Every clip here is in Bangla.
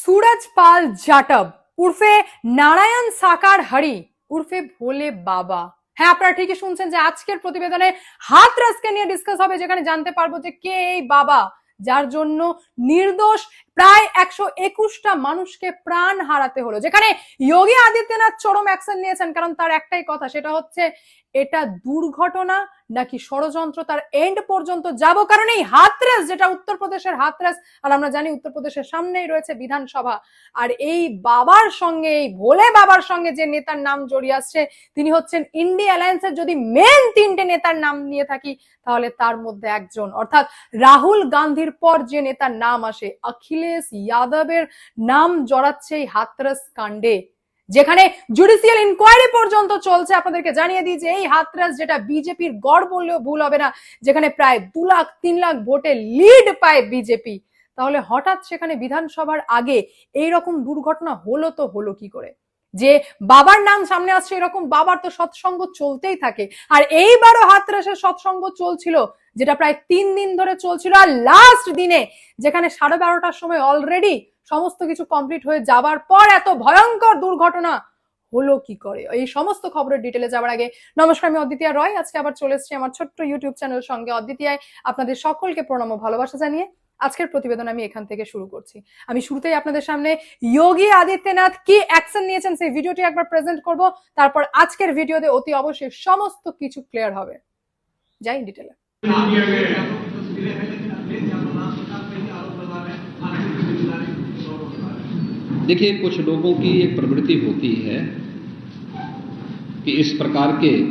সুরজ পাল জাটব উর্ফে নারায়ণ সাকার হরি, উর্ফে ভোলে বাবা। হ্যাঁ আপনারা ঠিকই শুনছেন যে আজকের প্রতিবেদনে হাত হাতরাসকে নিয়ে ডিসকাস হবে, যেখানে জানতে পারব যে কে এই বাবা, যার জন্য নির্দোষ প্রায় একশো একুশটা মানুষকে প্রাণ হারাতে হলো। যেখানে যোগী আদিত্যনাথ চরম অ্যাকশন নিয়েছেন, কারণ তার একটাই কথা, সেটা হচ্ছে এটা দুর্ঘটনা নাকি ষড়যন্ত্র? তার এন্ড পর্যন্ত যাব কারণ এই হাতরাস, যেটা উত্তরপ্রদেশের হাতরাস, আর আমরা জানি উত্তরপ্রদেশের সামনেই রয়েছে বিধানসভা। আর এই বাবার সঙ্গে, এই ভোলে বাবার সঙ্গে যে নেতার নাম জড়িয়ে আসছে, তিনি হচ্ছেন ইন্ডিয়া অ্যালায়েন্সের যদি মেন তিনটে নেতার নাম নিয়ে থাকি, তাহলে তার মধ্যে একজন। অর্থাৎ রাহুল গান্ধীর পর যে নেতার নাম আসে, অখিলেশ যাদবের নাম জড়াচ্ছে এই হাতরাস কাণ্ডে। যেখানে জুডিশিয়াল ইনকোয়ারি পর্যন্ত চলছে, আপনাদেরকে জানিয়ে দিই যে এই হাতরাস যেটা বিজেপির গড় বললেও ভুল হবে না, যেখানে প্রায় দু লাখ, তিন লাখ ভোটে লিড পায় বিজেপি। তাহলে হঠাৎ সেখানে বিধানসভার আগে এই রকম দুর্ঘটনা হলো তো হলো কি করে? যে বাবার নাম সামনে আসছে এরকম বাবার তো সৎসঙ্গ চলতেই থাকে। আর এইবারও হাতরাসের সৎসঙ্গ চলছিল, যেটা প্রায় তিন দিন ধরে চলছিল। আর লাস্ট দিনে, যেখানে সাড়ে বারোটার সময় অলরেডি সমস্ত কিছু কমপ্লিট হয়ে যাবার পর এত ভয়ঙ্কর দুর্ঘটনা হলো কি করে? এই সমস্ত খবরের ডিটেলে যাওয়ার আগে নমস্কার, আমি অদ্বিতীয় রয়। আজকে আবার চলে এসেছি আমার ছোট্ট ইউটিউব চ্যানেল সঙ্গে অদ্বিতীয় আপনাদের সকলকে প্রণাম ও ভালোবাসা জানিয়ে আজকের প্রতিবেদন আমি এখান থেকে শুরু করছি। আমি শুরুতেই আপনাদের সামনে যোগী আদিত্যনাথ কি অ্যাকশন নিয়েছেন সেই ভিডিওটি একবার প্রেজেন্ট করব। তারপর আজকের ভিডিওতে অতি অবশ্যই সমস্ত কিছু ক্লিয়ার হবে। যাই ডিটেলে देखिए, कुछ लोगों की एक प्रवृत्ति होती है कि इस प्रकार के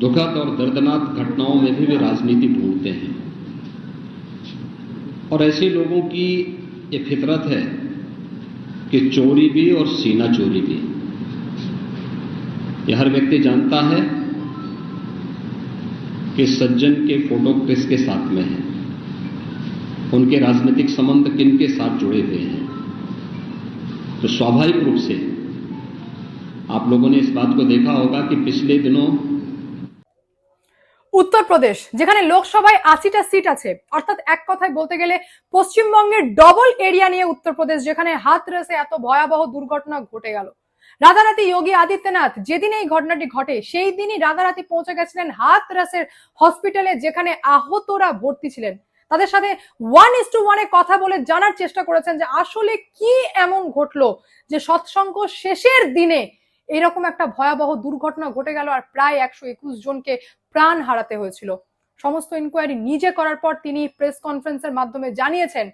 दुखद और दर्दनाक घटनाओं में भी वे राजनीति ढूंढते हैं। और ऐसे लोगों की ये फितरत है कि चोरी भी और सीना चोरी भी। यह हर व्यक्ति जानता है कि सज्जन के फ़ोटो किसके साथ में है? उनके राजनीतिक संबंध किन के साथ जुड़े हुए हैं? तो स्वाभाविक रूप से आप लोगों ने इस बात को देखा होगा कि पिछले दिनों উত্তরপ্রদেশ যেখানে লোকসভায় আশিটা সিট আছে অর্থাৎ এক কথায় বলতে গেলে পশ্চিমবঙ্গের ডবল এরিয়া নিয়ে উত্তরপ্রদেশ যেখানে হাত রেসে এত ভয়াবহ দুর্ঘটনা ঘটে গেল রাতারাতি যোগী আদিত্যনাথ যেদিন এই ঘটনাটি ঘটে সেই দিনই রাতারাতি পৌঁছে গেছিলেন হাত রাসের হসপিটালে যেখানে আহতরা ভর্তি ছিলেন তাদের সাথে ওয়ান ইস টু ওয়ানে কথা বলে জানার চেষ্টা করেছেন যে আসলে কি এমন ঘটলো যে সৎসঙ্গ শেষের দিনে এরকম একটা ভয়াবহ দুর্ঘটনা ঘটে গেল আর প্রায় একশো একুশ জনকে প্রাণ হারাতে হয়েছিল। সমস্ত ইনকোয়ারি নিজে করার পর তিনি প্রেস কনফারেন্সের মাধ্যমে জানিয়েছেন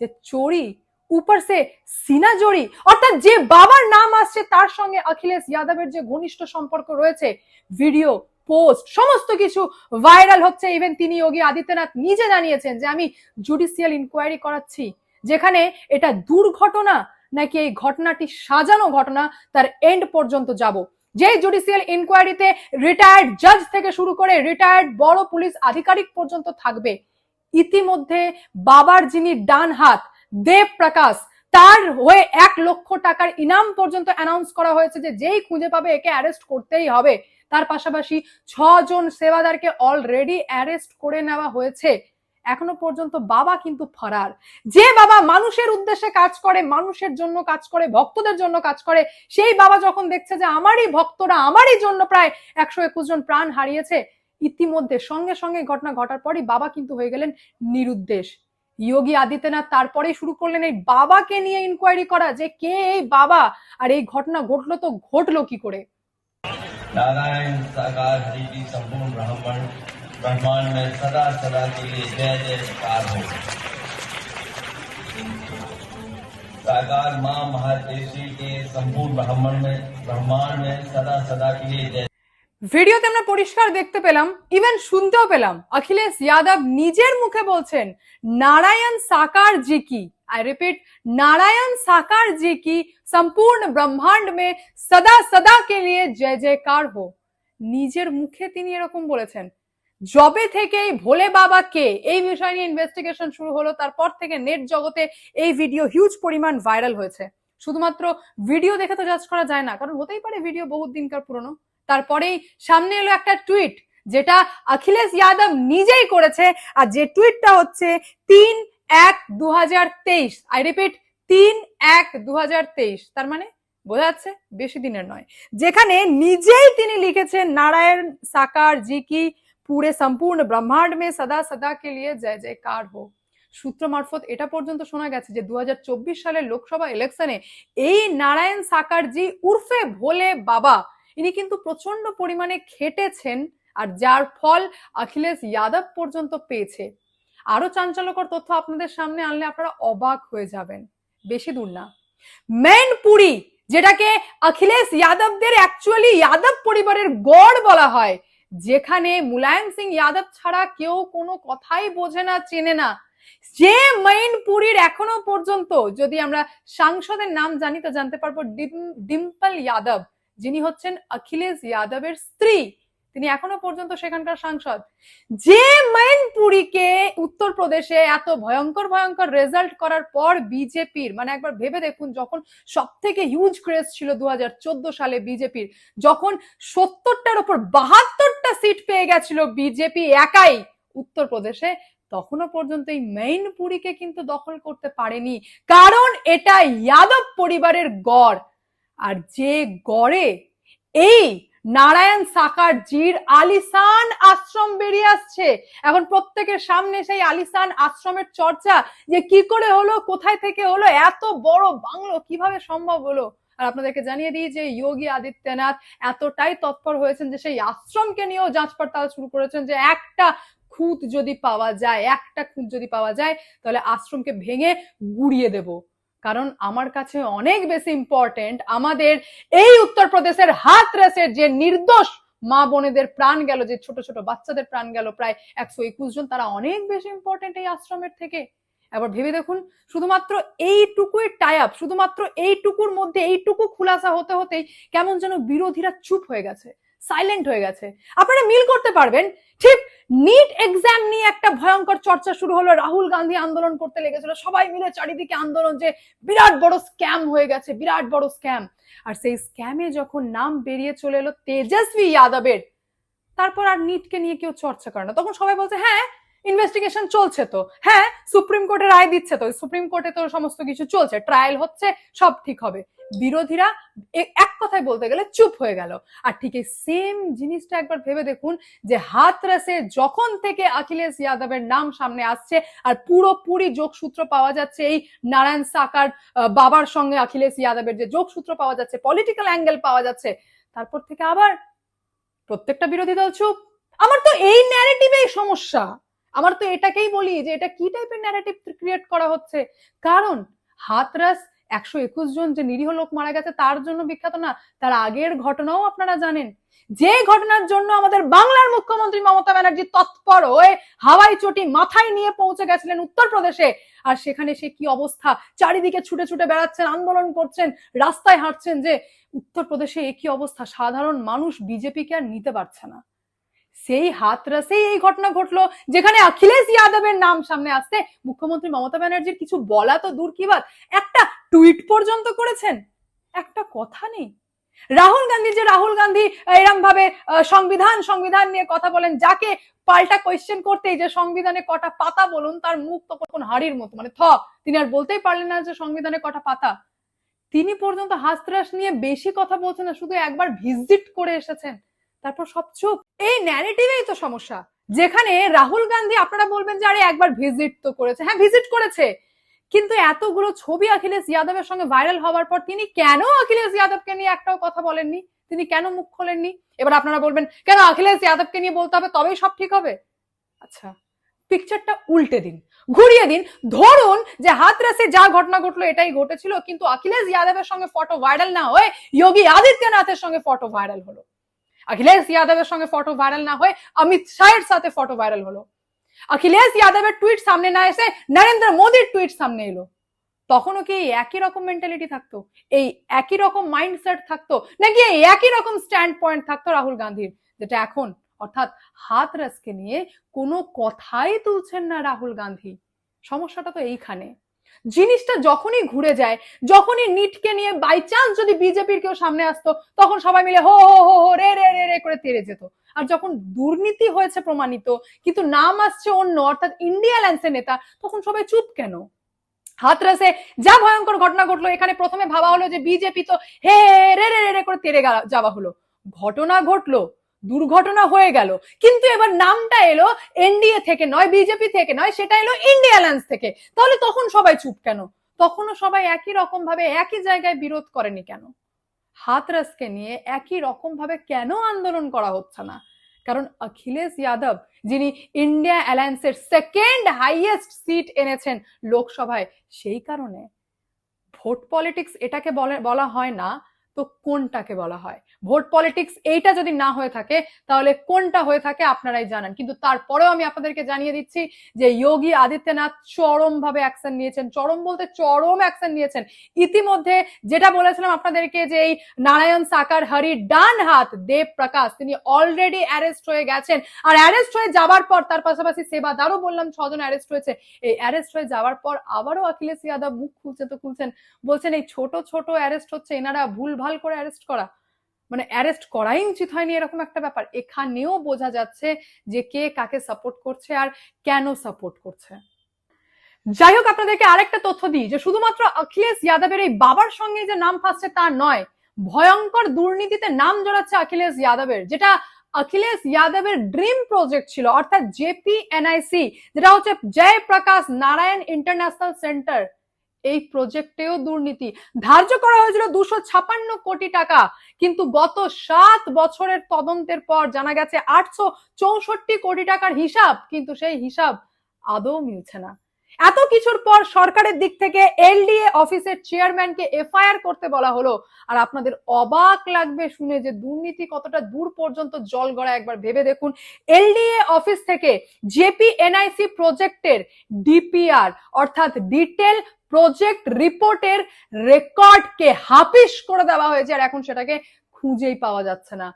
যে চোরি, উপর সে সিনা জড়ি অর্থাৎ যে বাবার নাম আসছে তার সঙ্গে অখিলেশ যাদবের যে ঘনিষ্ঠ সম্পর্ক রয়েছে ভিডিও পোস্ট সমস্ত কিছু ভাইরাল হচ্ছে। ইভেন তিনি যোগী আদিত্যনাথ নিজে জানিয়েছেন যে, আমি জুডিশিয়াল ইনকোয়ারি করাচ্ছি, যেখানে এটা দুর্ঘটনা নাকি এই ঘটনাটি সাজানো ঘটনা, তার এন্ড পর্যন্ত যাব। যে জুডিশিয়াল ইনকোয়ারিতে রিটায়ার্ড জাজ থেকে শুরু করে রিটায়ার্ড বড় পুলিশ আধিকারিক পর্যন্ত থাকবে, ইতিমধ্যে বাবার যিনি ডান হাত, দেব প্রকাশ, তার হয়ে এক লক্ষ টাকার ইনাম পর্যন্ত অ্যানাউন্স করা হয়েছে যে, যেই খুঁজে পাবে, একে অ্যারেস্ট করতেই হবে। তার পাশাপাশি ছজন সেবাদারকে অলরেডি অ্যারেস্ট করে নেওয়া হয়েছে। এখনও পর্যন্ত বাবা কিন্তু ফরার। যে বাবা মানুষের উদ্দেশ্যে কাজ করে, মানুষের জন্য কাজ করে, ভক্তদের জন্য কাজ করে, সেই বাবা যখন দেখছে যে আমারই ভক্তরা আমারই জন্য প্রায় একশো একুশ জন প্রাণ হারিয়েছে, ইতিমধ্যে সঙ্গে সঙ্গে ঘটনা ঘটার পরই বাবা কিন্তু হয়ে গেলেন নিরুদ্দেশ। যোগী আদিত্যনাথ তারপরেই শুরু করলেন এই বাবাকে নিয়ে ইনকোয়ারি করা যে কে এই বাবা? আর এই ঘটনা ঘটলো তো ঘটলো কি করে? नारायण साकार हरि की संपूर्ण ब्राह्मण ब्रह्मांड में सदा सदा के लिए जय जयकार हो। साकार माँ महादेशी के संपूर्ण ब्राह्मण में, ब्रह्मांड में सदा सदा के लिए जय ভিডিওতে আমরা পরিষ্কার দেখতে পেলাম ইভেন শুনতেও পেলাম অখিলেশ যাদব নিজের মুখে বলছেন नारायण साकार जी की आई रिपीट नारायण साकार जी की संपूर्ण ब्रह्मांड में सदा सदा के लिए जय जयकार हो নিজের মুখে তিনি এরকম বলেছেন জবে থেকে এই ভোলে বাবা কে এই বিষয় নিয়ে ইনভেস্টিগেশন শুরু হলো তারপর থেকে নেট জগতে এই ভিডিও হিউজ পরিমাণ ভাইরাল হয়েছে শুধুমাত্র ভিডিও দেখে তো জাজ করা যায় না কারণ হতেই পারে ভিডিও বহুত দিনকার পুরনো তারপরেই সামনে এলো একটা টুইট যেটা অখিলেশ যাদব নিজেই করেছে, আর যে টুইটটা হচ্ছে তিন এক দু আই রিপিট তিন এক দু তার মানে বোঝা যাচ্ছে বেশি দিনের নয়। যেখানে নিজেই তিনি লিখেছেন, নারায়ণ, সাকার জি কি পুরে সম্পূর্ণ ব্রহ্মাণ্ড মে সদা সদা কে লিয়ে জয় জয়কার হোক। সূত্র মারফত এটা পর্যন্ত শোনা গেছে যে দু হাজার চব্বিশ সালের লোকসভা ইলেকশনে এই নারায়ণ, সাকারজি উর্ফে ভোলে বাবা ইনি কিন্তু প্রচণ্ড পরিমাণে খেটেছেন আর যার ফল অখিলেশ যাদব পর্যন্ত পেয়েছে। আরও চাঞ্চল্যকর তথ্য আপনাদের সামনে আনলে আপনারা অবাক হয়ে যাবেন। বেশি দূর না। মেনপুরি যেটাকে অখিলেশ যাদবদের অ্যাকচুয়ালি যাদব পরিবারের গড় বলা হয়, যেখানে মুলায়ম সিং যাদব ছাড়া কেউ কোনো কথাই বোঝে না, চেনে না। যে মেইনপুরীর এখনও পর্যন্ত, যদি আমরা সাংসদের নাম জানি, তো জানতে পারব ডিম- ডিম্পল যাদব যিনি হচ্ছেন অখিলেশ যাদবের স্ত্রী। তিনি এখনও পর্যন্ত সেখানকার সাংসদ। যে মেইনপুরীকে উত্তরপ্রদেশে এত ভয়ঙ্কর ভয়ঙ্কর রেজাল্ট করার পর বিজেপির মানে একবার ভেবে দেখুন, যখন সব থেকে হিউজ ক্রেজ ছিল দু হাজার চোদ্দ সালে বিজেপির, যখন সত্তরটার উপর বাহাত্তরটা সিট পেয়ে গেছিল বিজেপি একাই উত্তরপ্রদেশে, তখনও পর্যন্ত এই মেইনপুরীকে কিন্তু দখল করতে পারেনি। কারণ এটা যাদব পরিবারের গড়। আর যে গড়ে এই নারায়ণ সাকার জির আলিসান আশ্রম বেরিয়ে আসছে। এখন প্রত্যেকের সামনে সেই আলিসান আশ্রমের চর্চা যে কি করে হলো, কোথায় থেকে হলো, এত বড় বাংলো কীভাবে সম্ভব হলো? আর আপনাদেরকে জানিয়ে দিই যে যোগী আদিত্যনাথ এতটাই তৎপর হয়েছেন যে সেই আশ্রমকে নিয়েও যাঁচ পড়তাল শুরু করেছেন যে একটা খুঁত যদি পাওয়া যায়, একটা খুঁত যদি পাওয়া যায়, তাহলে আশ্রমকে ভেঙে গুড়িয়ে দেব। কারণ আমার কাছে অনেক বেশি ইম্পর্টেন্ট আমাদের এই উত্তরপ্রদেশের হাত রেসের যে নির্দোষ মা বোনেদের প্রাণ গেল, যে ছোট ছোট বাচ্চাদের প্রাণ গেল প্রায় একশো একুশ জন, তারা অনেক বেশি ইম্পর্টেন্ট এই আশ্রমের থেকে। এবার ভেবে দেখুন, শুধুমাত্র এইটুকুই টাই আপ শুধুমাত্র এইটুকুর মধ্যে, এইটুকু খুলাসা হতে হতেই কেমন যেন বিরোধীরা চুপ হয়ে গেছে। সাইলেন্ট হয়ে গেছে। আপনারা মিল করতে পারবেন। ঠিক নিট এক্সাম নিয়ে একটা ভয়ঙ্কর চর্চা শুরু হলো। রাহুল গান্ধী আন্দোলন করতে লেগেছিল। সবাই মিলে চারিদিকে আন্দোলন যে বিরাট বড় স্ক্যাম হয়ে গেছে, বিরাট বড় স্ক্যাম আর সেই স্ক্যামে যখন নাম বেরিয়ে চলে এলো তেজস্বী যাদবের, তারপর আর নিটকে নিয়ে কেউ চর্চা করে না। তখন সবাই বলছে হ্যাঁ ইনভেস্টিগেশন চলছে তো। হ্যাঁ সুপ্রিম কোর্টে রায় দিচ্ছে তো। সুপ্রিম কোর্টে তো সমস্ত কিছু চলছে। ট্রায়াল হচ্ছে, সব ঠিক হবে। বিরোধীরা এক কথায় বলতে গেলে চুপ হয়ে গেল। আর ঠিক এই সেম জিনিসটা একবার ভেবে দেখুন যে হাতরাসে যখন থেকে অখিলেশ যাদবের নাম সামনে আসছে আর পুরোপুরি যোগসূত্র পাওয়া যাচ্ছে এই নারায়ণ সাকার বাবার সঙ্গে অখিলেশ যাদবের যে যোগসূত্র পাওয়া যাচ্ছে পলিটিক্যাল অ্যাঙ্গেল পাওয়া যাচ্ছে, তারপর থেকে আবার প্রত্যেকটা বিরোধী দল চুপ। আমার তো এই ন্যারেটিভেই সমস্যা। আমার তো এটাকেই বলি যে এটা কি টাইপের ন্যারেটিভ ক্রিয়েট করা হচ্ছে? কারণ হাতরাস একশো একুশ জন যে নিরীহ লোক মারা গেছে, তার জন্য বিখ্যাত না, তার আগের ঘটনাও আপনারা জানেন। যে ঘটনার জন্য আমাদের বাংলার মুখ্যমন্ত্রী মমতা ব্যানার্জি তৎপর হয়ে হাওয়াই চটি মাথায় নিয়ে পৌঁছে গেছিলেন উত্তরপ্রদেশে। আর সেখানে সে কি অবস্থা? চারিদিকে ছুটে ছুটে বেড়াচ্ছেন, আন্দোলন করছেন, রাস্তায় হাঁটছেন যে, উত্তরপ্রদেশে একই অবস্থা? সাধারণ মানুষ বিজেপিকে আর নিতে পারছে না। সেই হাতরাসেই এই ঘটনা ঘটলো, যেখানে অখিলেশ যাদবের নাম সামনে আসতে মুখ্যমন্ত্রী মমতা ব্যানার্জির কিছু বলা তো দূর কি বাত? একটা টুইট পর্যন্ত করেছেন, একটা কথা নেই। রাহুল গান্ধী, যে রাহুল গান্ধী এরম ভাবে সংবিধান সংবিধান নিয়ে কথা বলেন, যাকে পাল্টা কোয়েশ্চেন করতেই যে সংবিধানে কটা পাতা বলুন, তার মুখ তখন হাড়ির মতো মানে থ, তিনি আর বলতেই পারলেন না যে সংবিধানে কটা পাতা। তিনি পর্যন্ত হাতরাস নিয়ে বেশি কথা বলছেন না, শুধু একবার ভিজিট করে এসেছেন। তারপর সব চুপ। এই ন্যারেটিভেই তো সমস্যা। যেখানে রাহুল গান্ধী, আপনারা বলবেন যে, আরে, একবার ভিজিট তো করেছে। হ্যাঁ ভিজিট করেছে। কিন্তু এতগুলো ছবি অখিলেশ যাদবের সঙ্গে ভাইরাল হওয়ার পর তিনি কেন অখিলেশ যাদবকে নিয়ে একটাও কথা বলেননি? তিনি কেন মুখ খোলেননি? এবার আপনারা বলবেন, কেন অখিলেশ যাদবকে নিয়ে বলতে হবে? তবেই সব ঠিক হবে? আচ্ছা পিকচারটা উল্টে দিন। ঘুরিয়ে দিন। ধরুন যে, হাতরাসে যা ঘটনা ঘটলো এটাই ঘটেছিল, কিন্তু অখিলেশ যাদবের সঙ্গে ফটো ভাইরাল না হয়ে, যোগী আদিত্যনাথের সঙ্গে ফটো ভাইরাল হলো। অখিলেশ যাদবের সঙ্গে ফটো ভাইরাল না হয়ে অমিত শাহের সাথে ফটো ভাইরাল হলো। অখিলেশ যাদবের টুইট সামনে না এসে নরেন্দ্র মোদীর টুইট সামনে এলো। তখনও কি একই রকম মেন্টালিটি থাকতো? এই একই রকম মাইন্ডসেট থাকতো? নাকি এই একই রকম স্ট্যান্ড পয়েন্ট থাকতো রাহুল গান্ধীর? যেটা এখন, অর্থাৎ হাতরাসকে নিয়ে কোনো কথাই তুলছেন না রাহুল গান্ধী। সমস্যাটা তো এইখানে। জিনিসটা যখনই ঘুরে যায়, যখনই নিটকে নিয়ে বাই চান্স যদি বিজেপির কেউ সামনে আসতো, তখন সবাই মিলে হো হো হো রে রে রে রে করে তেড়ে যেত। আর যখন দুর্নীতি হয়েছে প্রমাণিত, কিন্তু নাম আসছে অন্য, অর্থাৎ ইন্ডিয়া অ্যালায়েন্সের নেতা, তখন সবাই চুপ কেন? হাতরাসে যা ভয়ঙ্কর ঘটনা ঘটলো, এখানে প্রথমে ভাবা হলো যে বিজেপি তো হে রে রে রে করে গা- যাওয়া হলো। ঘটনা ঘটলো দুর্ঘটনা হয়ে গেল। কিন্তু এবার নামটা এলো এনডিএ থেকে নয়, বিজেপি থেকে নয়, সেটা এলো ইন্ডিয়া থেকে। তাহলে তখন সবাই চুপ কেন? তখনও সবাই একই রকম ভাবে একই জায়গায় বিরোধ করেনি কেন? হাতরাসকে নিয়ে একই রকম ভাবে কেন আন্দোলন করা হচ্ছে না? কারণ অখিলেশ যাদব, যিনি ইন্ডিয়া অ্যালায়েন্সের সেকেন্ড হাইয়েস্ট সিট এনেছেন লোকসভায়, সেই কারণে ভোট পলিটিক্স এটাকে বলে, বলা হয় না। তো কোনটাকে বলা হয়? ভোট পলিটিক্স এইটা যদি না হয়ে থাকে, তাহলে কোনটা হয়ে থাকে আপনারাই জানেন। কিন্তু তারপরেও আমি আপনাদেরকে জানিয়ে দিচ্ছি যে যোগী আদিত্যনাথ চরম ভাবে অ্যাকশন নিয়েছেন। চরম বলতে চরম অ্যাকশন নিয়েছেন। ইতিমধ্যে যেটা বলেছিলাম আপনাদেরকে যে এই নারায়ণ সাকার, হরি ডান হাত, দেব প্রকাশ, তিনি অলরেডি অ্যারেস্ট হয়ে গেছেন। আর অ্যারেস্ট হয়ে যাওয়ার পর, তার পাশাপাশি সেবা দারও বললাম, ছজন অ্যারেস্ট হয়েছে। এই অ্যারেস্ট হয়ে যাওয়ার পর আবারও অখিলেশ যাদব মুখ খুলছে তো খুলছেন। বলছেন এই ছোট ছোট অ্যারেস্ট হচ্ছে, এনারা ভুলভাল করে অ্যারেস্ট করা। মানে অ্যারেস্ট করাই উচিত হয়নি এরকম একটা ব্যাপার। এখানেও বোঝা যাচ্ছে যে কে কাকে সাপোর্ট করছে আর কেন সাপোর্ট করছে। যাই হোক, আপনাদেরকে আরেকটা তথ্য দিই যে শুধুমাত্র অখিলেশ যাদবের এই বাবার সঙ্গে যে নাম ফাঁসছে তা নয়, ভয়ঙ্কর দুর্নীতিতে নাম জড়াচ্ছে অখিলেশ যাদবের, যেটা অখিলেশ যাদবের ড্রিম প্রজেক্ট ছিল, অর্থাৎ জেপি এনআইসি যেটা হচ্ছে জয় প্রকাশ নারায়ণ ইন্টারন্যাশনাল সেন্টার এই প্রজেক্টেও দুর্নীতি। ধার্য করা হয়েছিল দুশো ছাপান্ন কোটি টাকা। কিন্তু গত সাত বছরের তদন্তের পর জানা গেছে আটশো চৌষট্টি কোটি টাকার হিসাব, কিন্তু সেই হিসাব আদৌ মিলছে না। এত কিছুর পর সরকারের দিক থেকে এলডিএ অফিসের চেয়ারম্যানকে এফআইআর করতে বলা হলো। আর আপনাদের অবাক লাগবে শুনে যে দুর্নীতি কতটা দূর পর্যন্ত জল গড়া, একবার ভেবে দেখুন। এলডিএ অফিস থেকে জেপি এনআইসি প্রজেক্টের ডিপিআর, অর্থাৎ ডিটেল প্রজেক্ট রিপোর্টের রেকর্ডকে হাফিস করে দেওয়া হয়েছে আর এখন সেটাকে খুঁজেই পাওয়া যাচ্ছে না।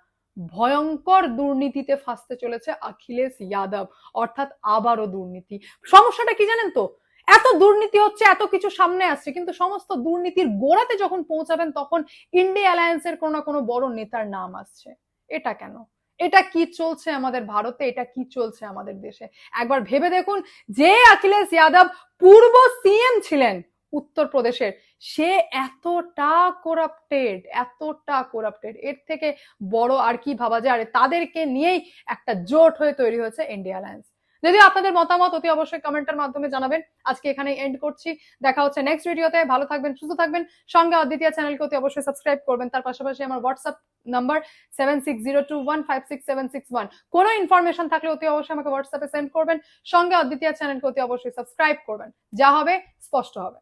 ভয়ঙ্কর দুর্নীতিতে ফাঁসতে চলেছে অখিলেশ যাদব, অর্থাৎ আবারও দুর্নীতি। সমস্যাটা কি জানেন তো? এত দুর্নীতি হচ্ছে, এত কিছু সামনে আসছে, কিন্তু সমস্ত দুর্নীতির গোড়াতে যখন পৌঁছাবেন তখন ইন্ডিয়া অ্যালায়েন্সের কোনো না কোনো বড় নেতার নাম আসছে। এটা কেন? এটা কি চলছে আমাদের ভারতে? এটা কি চলছে আমাদের দেশে? একবার ভেবে দেখুন, যে অখিলেশ যাদব পূর্ব সিএম ছিলেন উত্তরপ্রদেশের, সে এতটা করাপ্টেড এতটা করাপ্টেড এর থেকে বড় আর কি ভাবা যায়? আর তাদেরকে নিয়েই একটা জোট হয়ে তৈরি হয়েছে ইন্ডিয়া অ্যালায়েন্স যদি আপনাদের মতামত অতি অবশ্যই কমেন্টের মাধ্যমে জানাবেন। আজকে এখানে এন্ড করছি। দেখা হচ্ছে নেক্সট ভিডিওতে ভালো থাকবেন, সুস্থ থাকবেন। সঙ্গে অদ্বিতীয় চ্যানেলকে অতি অবশ্যই সাবস্ক্রাইব করবেন। তার পাশাপাশি আমার WhatsApp number seven six zero two one five six seven six one কোনো ইনফরমেশন থাকলে অতি অবশ্যই আমাকে হোয়াটসঅ্যাপে সেন্ড করবেন। সঙ্গে অদ্বিতীয় চ্যানেলকে অতি অবশ্যই সাবস্ক্রাইব করবেন। যা হবে, স্পষ্ট হবে।